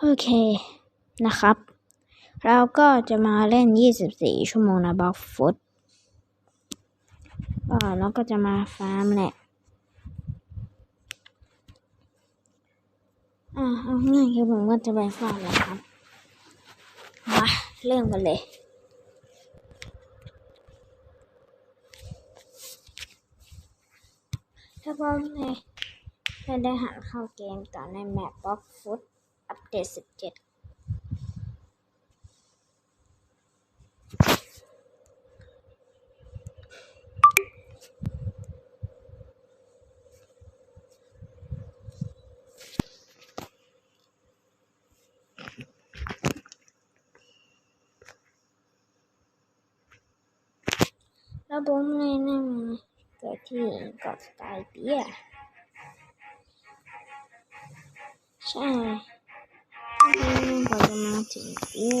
โอเคนะครับ เราก็จะมาเล่น 24 ชั่วโมงนะบล็อกฟุตก็เราก็จะมาฟาร์มแหละอ่าเอาง่ายคือผมก็จะไปฟาร์มแล้วครับมาเริ่มกันเลยถ้าพร้อมเลยจะได้หันเข้าเกมต่อในแมปบล็อกฟุต อัปเดต 17แล้วผมเลยนั่งเกิดที่เกาะสกายเปียใช่ แล้วผมก็จะมาถึงที่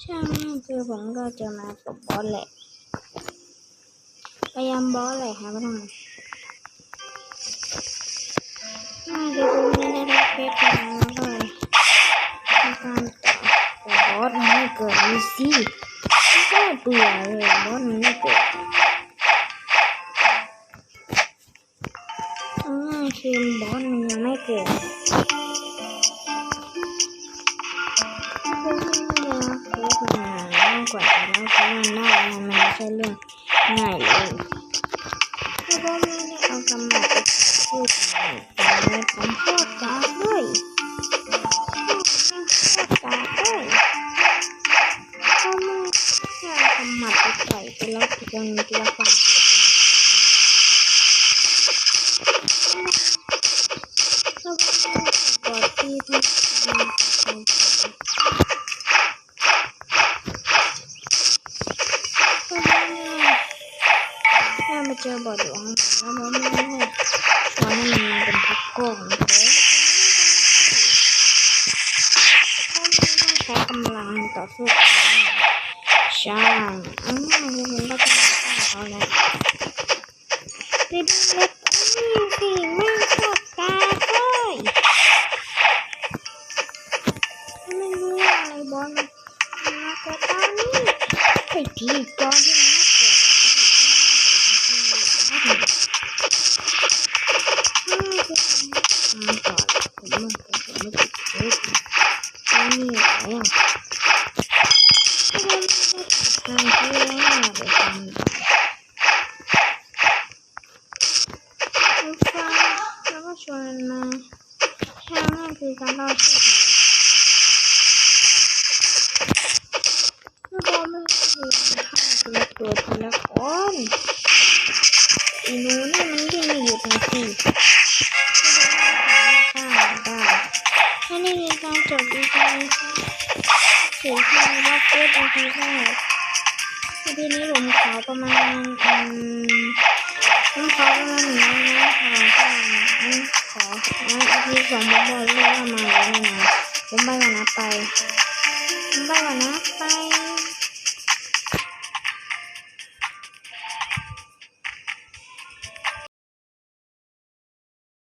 ใช่คือผมก็จะมาตบบอสแหละพยายามบอสแหละครับไม่ต้อน่าจะดูไม่ได้รับเพชรแล้วก็เลยการต่อแต่บอสไม่เกิดเลยสิ เอาง่ายคือบอสมันยังไม่เกิดคือที่เราคุยกันมามากกว่าจะเล่าเพราะมันได้มันไม่ใช่เรื่องง่ายเลยคือบอสไม่ได้เอากำลังไปพูดอะไรแต่ในผมพูดกาด้วยพูดกาด้วยเขาไม่แค่เอากำมัดไปใส่ไปแล้วทีละนิดทีละฟังามาเจอบอดหลวงแล้วมันไม่ได้ชวนให้มันมาเป็นพักกงเลยเขาไม่ต้องใช้กำลังต่อสู้กันใช่อืมมันก็จะมาฆ่าเขาแล้วรีบเล็ก ไอ้พี่จอนที่มันม ฆ่าทีละตัวทีละคนอีนูนี่มันวิ่งไม่หยุดเลยสิไม่ได้ฆ่าได้ถ้านี่คือการจบอีพีสี่ที่ว่าเกิดอีพีแรกอีพีนี้ผมขอประมาณอืมผมขอประมาณหนึ่งร้อยนะค่ะก็ของั้นอีพีสองผมบอกเลยว่ามาแล้วนะผมไปก่อนนะไปผมไปก่อนนะไป